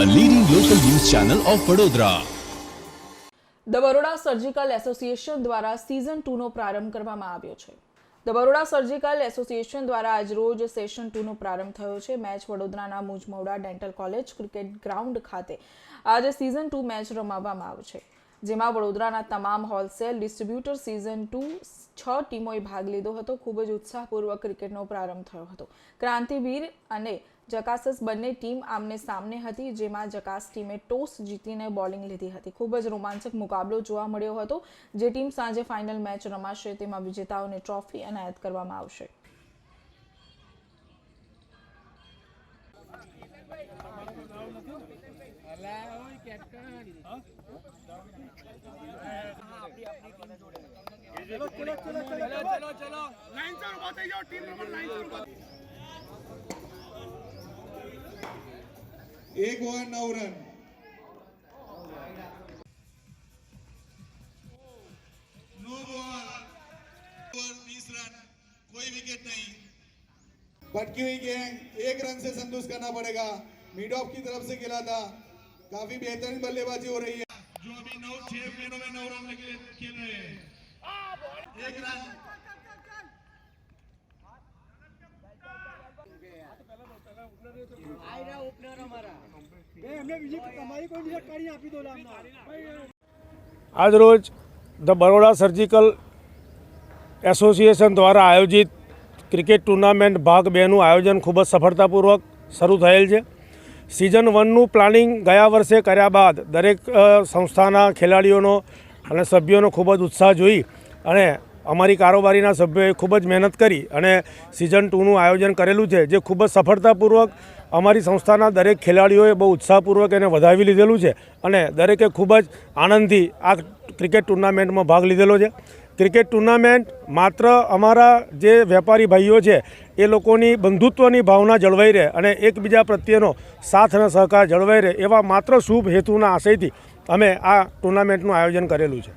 Channel of Vadodara the Baroda surgical association દ્વારા season ટુનો પ્રારંભ કરવામાં આવ્યો છે. ધ બરોડા સર્જિકલ એસોસિએશન દ્વારા આજરોજ સેશન ટુનો પ્રારંભ થયો છે. મેચ વડોદરાના Mujmoda dental college cricket ground ખાતે. આજે સિઝન ટુ મેચ રમાવવામાં આવશે જેમાં વડોદરાના તમામ હોલસેલ ડિસ્ટ્રીબ્યુટર સિઝન ટુ છ ટીમોએ ભાગ લીધો હતો. ખૂબ જ ઉત્સાહપૂર્વક ક્રિકેટનો પ્રારંભ થયો હતો. ક્રાંતિવીર અને જકાસસ બંને ટીમ આમને સામને હતી, જેમાં જકાસ ટીમે ટોસ જીતીને બોલિંગ લીધી હતી. ખૂબ જ રોમાંચક મુકાબલો જોવા મળ્યો હતો, જે ટીમ સાંજે ફાઇનલ મેચ રમાશે, તેમાં વિજેતાઓને ટ્રોફી એનાયત કરવામાં આવશે. एक ओवर नौ रन। नो बॉल ओवर बीस रन कोई विकेट नहीं। भटकी हुई गेंद एक रन से संतुष्ट करना पड़ेगा। मिड ऑफ़ की तरफ़ से खेला था। काफ़ी बेहतरीन बल्लेबाजी हो रही है। जो अभी नौ छह गेंदों में नौ रन लेके खेल रहे हैं। एक रन। આજરોજ ધ બરોડા સર્જિકલ એસોસિએશન દ્વારા આયોજિત ક્રિકેટ ટુર્નામેન્ટ ભાગ બેનું આયોજન ખૂબ જ સફળતાપૂર્વક શરૂ થયેલ છે. સિઝન વનનું પ્લાનિંગ ગયા વર્ષે કર્યા બાદ દરેક સંસ્થાના ખેલાડીઓનો અને સભ્યોનો ખૂબ જ ઉત્સાહ જોઈ અને અમારી કારોબારીના સભ્યોએ ખૂબ જ મહેનત કરી અને સિઝન ટુનું આયોજન કરેલું છે, જે ખૂબ જ સફળતાપૂર્વક અમારી સંસ્થાના દરેક ખેલાડીઓએ બહુ ઉત્સાહપૂર્વક એને વધાવી લીધેલું છે અને દરેકે ખૂબ જ આનંદથી આ ક્રિકેટ ટુર્નામેન્ટમાં ભાગ લીધેલો છે. ક્રિકેટ ટુર્નામેન્ટ માત્ર અમારા જે વેપારી ભાઈઓ છે, એ લોકોની બંધુત્વની ભાવના જળવાઈ રહે અને એકબીજા પ્રત્યેનો સાથ અને સહકાર જળવાઈ રહે એવા માત્ર શુભ હેતુના આશયથી અમે આ ટુર્નામેન્ટનું આયોજન કરેલું છે.